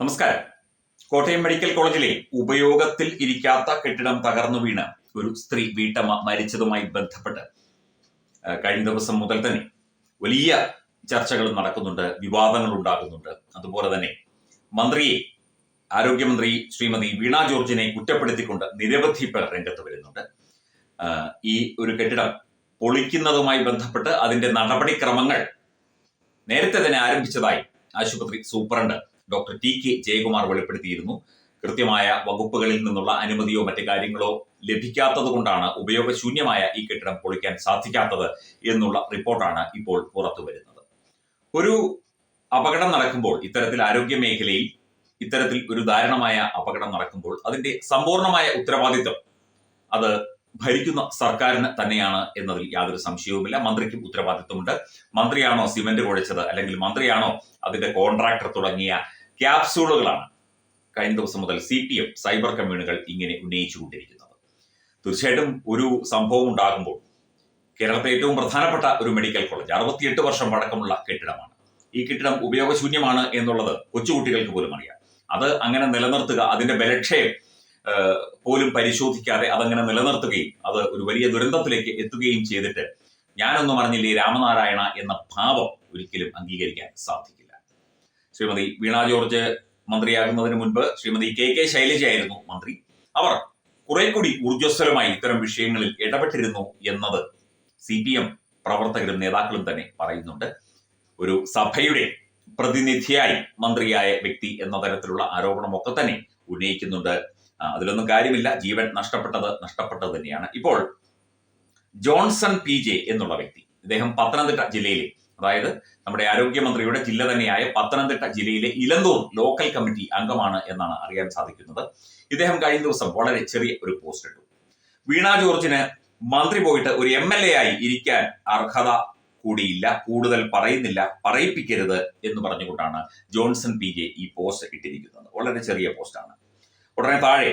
നമസ്കാരം. കോട്ടയം മെഡിക്കൽ കോളേജിലെ ഉപയോഗത്തിൽ ഇരിക്കാത്ത കെട്ടിടം തകർന്നു വീണ് ഒരു സ്ത്രീ വീട്ടമ്മ മരിച്ചതുമായി ബന്ധപ്പെട്ട്. കഴിഞ്ഞ ദിവസം മുതൽ തന്നെ വലിയ ചർച്ചകൾ നടക്കുന്നുണ്ട് വിവാദങ്ങൾ ഉണ്ടാകുന്നുണ്ട്. അതുപോലെ തന്നെ മന്ത്രിയെ ആരോഗ്യമന്ത്രി ശ്രീമതി വീണ ജോർജിനെ കുറ്റപ്പെടുത്തിക്കൊണ്ട് നിരവധി പേർ രംഗത്ത് വരുന്നുണ്ട്. ഈ ഒരു കെട്ടിടം പൊളിക്കുന്നതുമായി ബന്ധപ്പെട്ട് അതിന്റെ നടപടിക്രമങ്ങൾ നേരത്തെ തന്നെ ആരംഭിച്ചതായി ആശുപത്രി superintendent doctor T K Jayakumar വെളിപ്പെടുത്തിയിരുന്നു. കൃത്യമായ വകുപ്പുകളിൽ നിന്നുള്ള അനുമതിയോ മറ്റു കാര്യങ്ങളോ ലഭിക്കാത്തത് കൊണ്ടാണ് ഉപയോഗശൂന്യമായ ഈ കെട്ടിടം പൊളിക്കാൻ സാധിക്കാത്തത് എന്നുള്ള റിപ്പോർട്ടാണ് ഇപ്പോൾ പുറത്തു വരുന്നത്. ഒരു അപകടം നടക്കുമ്പോൾ ഇത്തരത്തിൽ ആരോഗ്യ മേഖലയിൽ ഇത്തരത്തിൽ ഒരു ദാരുണമായ അപകടം നടക്കുമ്പോൾ അതിന്റെ സമ്പൂർണമായ ഉത്തരവാദിത്വം അത് ഭരിക്കുന്ന സർക്കാരിന് തന്നെയാണ് എന്നതിൽ യാതൊരു സംശയവുമില്ല. മന്ത്രിക്കും ഉത്തരവാദിത്വമുണ്ട്. മന്ത്രിയാണോ സിമന്റ് കുഴച്ചത് അല്ലെങ്കിൽ മന്ത്രിയാണോ അതിന്റെ കോൺട്രാക്ടർ തുടങ്ങിയ ക്യാപ്സൂളുകളാണ് കഴിഞ്ഞ ദിവസം മുതൽ സി പി എം സൈബർ കമ്മ്യൂണുകൾ ഇങ്ങനെ ഉന്നയിച്ചുകൊണ്ടിരിക്കുന്നത്. തീർച്ചയായിട്ടും ഒരു സംഭവം ഉണ്ടാകുമ്പോൾ കേരളത്തിലെ ഏറ്റവും പ്രധാനപ്പെട്ട ഒരു മെഡിക്കൽ കോളേജ് അറുപത്തിയെട്ട് വർഷം പഴക്കമുള്ള കെട്ടിടമാണ്. ഈ കെട്ടിടം ഉപയോഗശൂന്യമാണ് എന്നുള്ളത് കൊച്ചുകുട്ടികൾക്ക് പോലും അറിയാം. അത് അങ്ങനെ നിലനിർത്തുക അതിന്റെ ബലക്ഷയം പോലും പരിശോധിക്കാതെ അതങ്ങനെ നിലനിർത്തുകയും അത് ഒരു വലിയ ദുരന്തത്തിലേക്ക് എത്തുകയും ചെയ്തിട്ട് ഞാനൊന്നും അറിഞ്ഞില്ലേ രാമനാരായണ എന്ന ഭാവം ഒരിക്കലും അംഗീകരിക്കാൻ സാധിക്കില്ല. ശ്രീമതി വീണ ജോർജ് മന്ത്രിയാകുന്നതിന് മുൻപ് ശ്രീമതി കെ കെ ശൈലജയായിരുന്നു മന്ത്രി. അവർ കുറെ കൂടി ഊർജസ്വലമായി ഇത്തരം വിഷയങ്ങളിൽ ഇടപെട്ടിരുന്നു എന്നത് സി പി എം പ്രവർത്തകരും നേതാക്കളും തന്നെ പറയുന്നുണ്ട്. ഒരു സഭയുടെ പ്രതിനിധിയായി മന്ത്രിയായ വ്യക്തി എന്ന തരത്തിലുള്ള ആരോപണമൊക്കെ തന്നെ ഉന്നയിക്കുന്നുണ്ട്. അതിലൊന്നും കാര്യമില്ല. ജീവൻ നഷ്ടപ്പെട്ടത് നഷ്ടപ്പെട്ടത് തന്നെയാണ്. ഇപ്പോൾ ജോൺസൺ പി ജെ എന്നുള്ള വ്യക്തി ഇദ്ദേഹം പത്തനംതിട്ട ജില്ലയിലെ അതായത് നമ്മുടെ ആരോഗ്യമന്ത്രിയുടെ ജില്ല തന്നെയായ പത്തനംതിട്ട ജില്ലയിലെ ഇലന്തൂർ ലോക്കൽ കമ്മിറ്റി അംഗമാണ് എന്നാണ് അറിയാൻ സാധിക്കുന്നത്. ഇദ്ദേഹം കഴിഞ്ഞ ദിവസം വളരെ ചെറിയ ഒരു പോസ്റ്റ് ഇട്ടു. വീണ ജോർജിന് മന്ത്രി പോയിട്ട് ഒരു എം എൽ എ ആയി ഇരിക്കാൻ അർഹത കൂടിയില്ല കൂടുതൽ പറയുന്നില്ല പറയിപ്പിക്കരുത് എന്ന് പറഞ്ഞുകൊണ്ടാണ് ജോൺസൺ പി ജെ ഈ പോസ്റ്റ് ഇട്ടിരിക്കുന്നത്. വളരെ ചെറിയ പോസ്റ്റാണ് ഉടനെ താഴെ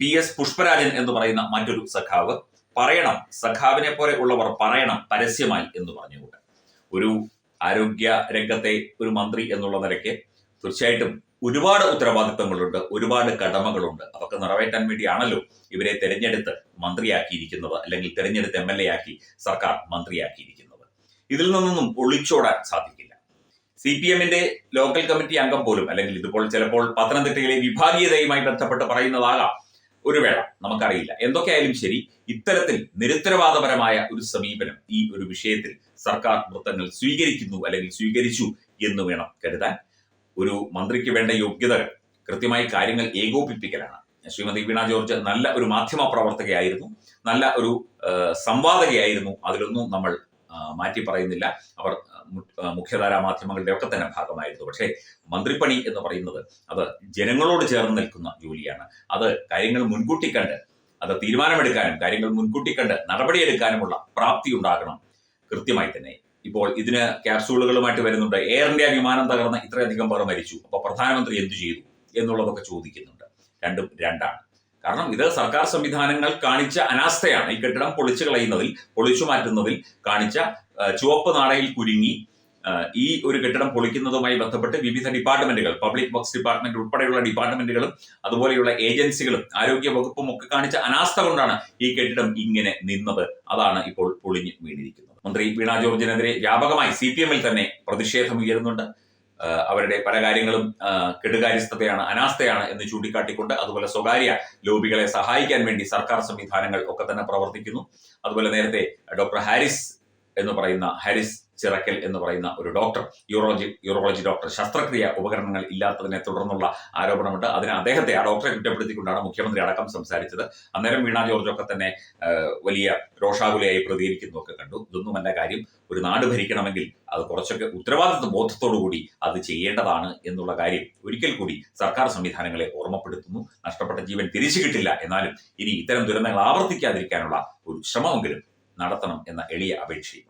പി എസ് പുഷ്പരാജൻ എന്ന് പറയുന്ന മറ്റൊരു സഖാവ് പറയണം സഖാവിനെ പോലെ ഉള്ളവർ പറയണം പരസ്യമായി എന്ന് പറഞ്ഞുകൊണ്ട്. ഒരു ആരോഗ്യ രംഗത്തെ ഒരു മന്ത്രി എന്നുള്ള നിലയ്ക്ക് തീർച്ചയായിട്ടും ഒരുപാട് ഉത്തരവാദിത്തങ്ങളുണ്ട് ഒരുപാട് കടമകളുണ്ട്. അതൊക്കെ നിറവേറ്റാൻ വേണ്ടിയാണല്ലോ ഇവരെ തെരഞ്ഞെടുത്ത് മന്ത്രിയാക്കിയിരിക്കുന്നത് അല്ലെങ്കിൽ തെരഞ്ഞെടുത്ത് എം എൽ എ ആക്കി സർക്കാർ മന്ത്രിയാക്കിയിരിക്കുന്നത്. ഇതിൽ നിന്നൊന്നും ഒളിച്ചോടാൻ സാധിക്കില്ല. സി പി എമ്മിന്റെ ലോക്കൽ കമ്മിറ്റി അംഗം പോലും അല്ലെങ്കിൽ ഇതുപോലെ ചിലപ്പോൾ പത്തനംതിട്ടയിലെ വിഭാഗീയതയുമായി ബന്ധപ്പെട്ട് പറയുന്നതാകാം ഒരു വേള നമുക്കറിയില്ല. എന്തൊക്കെയായാലും ശരി ഇത്തരത്തിൽ നിരുത്തരവാദപരമായ ഒരു സമീപനം ഈ ഒരു വിഷയത്തിൽ സർക്കാർ വൃത്തങ്ങൾ സ്വീകരിക്കുന്നു അല്ലെങ്കിൽ സ്വീകരിച്ചു എന്ന് വേണം കരുതാൻ. ഒരു മന്ത്രിക്ക് വേണ്ട യോഗ്യതകൾ കൃത്യമായി കാര്യങ്ങൾ ഏകോപിപ്പിക്കലാണ്. ശ്രീമതി വീണ ജോർജ് നല്ല ഒരു മാധ്യമ പ്രവർത്തകയായിരുന്നു. നല്ല ഒരു സംവാദകയായിരുന്നു. അതിലൊന്നും നമ്മൾ മാറ്റി പറയുന്നില്ല. അവർ മുഖ്യധാരാ മാധ്യമങ്ങളുടെ ഒക്കെ തന്നെ ഭാഗമായിരുന്നു. പക്ഷേ മന്ത്രിപ്പണി എന്ന് പറയുന്നത് അത് ജനങ്ങളോട് ചേർന്ന് നിൽക്കുന്ന ജോലിയാണ്. അത് കാര്യങ്ങൾ മുൻകൂട്ടി കണ്ട് അത് തീരുമാനമെടുക്കാനും കാര്യങ്ങൾ മുൻകൂട്ടി കണ്ട് നടപടിയെടുക്കാനുമുള്ള പ്രാപ്തി ഉണ്ടാകണം കൃത്യമായി തന്നെ. ഇപ്പോൾ ഇതിന് ക്യാപ്സൂളുകളുമായിട്ട് വരുന്നുണ്ട്. എയർ ഇന്ത്യ വിമാനം തകർന്ന് ഇത്രയധികം പേർ മരിച്ചു. അപ്പോൾ പ്രധാനമന്ത്രി എന്തു ചെയ്തു എന്നുള്ളതൊക്കെ ചോദിക്കുന്നുണ്ട്. രണ്ടും രണ്ടാണ്. കാരണം ഇത് സർക്കാർ സംവിധാനങ്ങൾ കാണിച്ച അനാസ്ഥയാണ്. ഈ കെട്ടിടം പൊളിച്ചു കളയുന്നതിൽ പൊളിച്ചു മാറ്റുന്നതിൽ കാണിച്ച ചുവപ്പ് നാടയിൽ കുരുങ്ങി ഈ ഒരു കെട്ടിടം പൊളിക്കുന്നതുമായി ബന്ധപ്പെട്ട് വിവിധ ഡിപ്പാർട്ട്മെന്റുകൾ പബ്ലിക് വർക്ക്സ് ഡിപ്പാർട്ട്മെന്റ് ഉൾപ്പെടെയുള്ള ഡിപ്പാർട്ട്മെന്റുകളും അതുപോലെയുള്ള ഏജൻസികളും ആരോഗ്യ വകുപ്പും ഒക്കെ കാണിച്ച അനാസ്ഥ കൊണ്ടാണ് ഈ കെട്ടിടം ഇങ്ങനെ നിന്നത്. അതാണ് ഇപ്പോൾ പൊളിഞ്ഞു വീണിരിക്കുന്നത്. മന്ത്രി വീണ ജോർജിനെതിരെ വ്യാപകമായി സി പി എമ്മിൽ തന്നെ പ്രതിഷേധം ഉയരുന്നുണ്ട്. അവരുടെ പല കാര്യങ്ങളും കെടുകാര്യസ്ഥതയാണ് അനാസ്ഥയാണ് എന്ന് ചൂണ്ടിക്കാട്ടിക്കൊണ്ട് അതുപോലെ സ്വകാര്യ ലോബികളെ സഹായിക്കാൻ വേണ്ടി സർക്കാർ സംവിധാനങ്ങൾ ഒക്കെ തന്നെ പ്രവർത്തിക്കുന്നു. അതുപോലെ നേരത്തെ ഡോക്ടർ ഹാരിസ് എന്ന് പറയുന്ന ഹാരിസ് ചിറക്കൽ എന്ന് പറയുന്ന ഒരു ഡോക്ടർ യൂറോളജി യൂറോളജി ഡോക്ടർ ശസ്ത്രക്രിയ ഉപകരണങ്ങൾ ഇല്ലാത്തതിനെ തുടർന്നുള്ള ആരോപണമുണ്ട്. അതിന് അദ്ദേഹത്തെ ആ ഡോക്ടറെ കുറ്റപ്പെടുത്തിക്കൊണ്ടാണ് മുഖ്യമന്ത്രി അടക്കം സംസാരിച്ചത്. അന്നേരം വീണ ജോർജൊക്കെ തന്നെ വലിയ രോഷാകുലയായി പ്രതികരിക്കുന്നതൊക്കെ കണ്ടു. ഇതൊന്നുമല്ല കാര്യം. ഒരു നാട് ഭരിക്കണമെങ്കിൽ അത് കുറച്ചൊക്കെ ഉത്തരവാദിത്വ ബോധത്തോടുകൂടി അത് ചെയ്യേണ്ടതാണ് എന്നുള്ള കാര്യം ഒരിക്കൽ കൂടി സർക്കാർ സംവിധാനങ്ങളെ ഓർമ്മപ്പെടുത്തുന്നു. നഷ്ടപ്പെട്ട ജീവൻ തിരിച്ചു കിട്ടില്ല. എന്നാലും ഇനി ഇത്തരം ദുരന്തങ്ങൾ ആവർത്തിക്കാതിരിക്കാനുള്ള ഒരു ശ്രമമെങ്കിലും നടത്തണം എന്ന എളിയ അപേക്ഷയുമുണ്ട്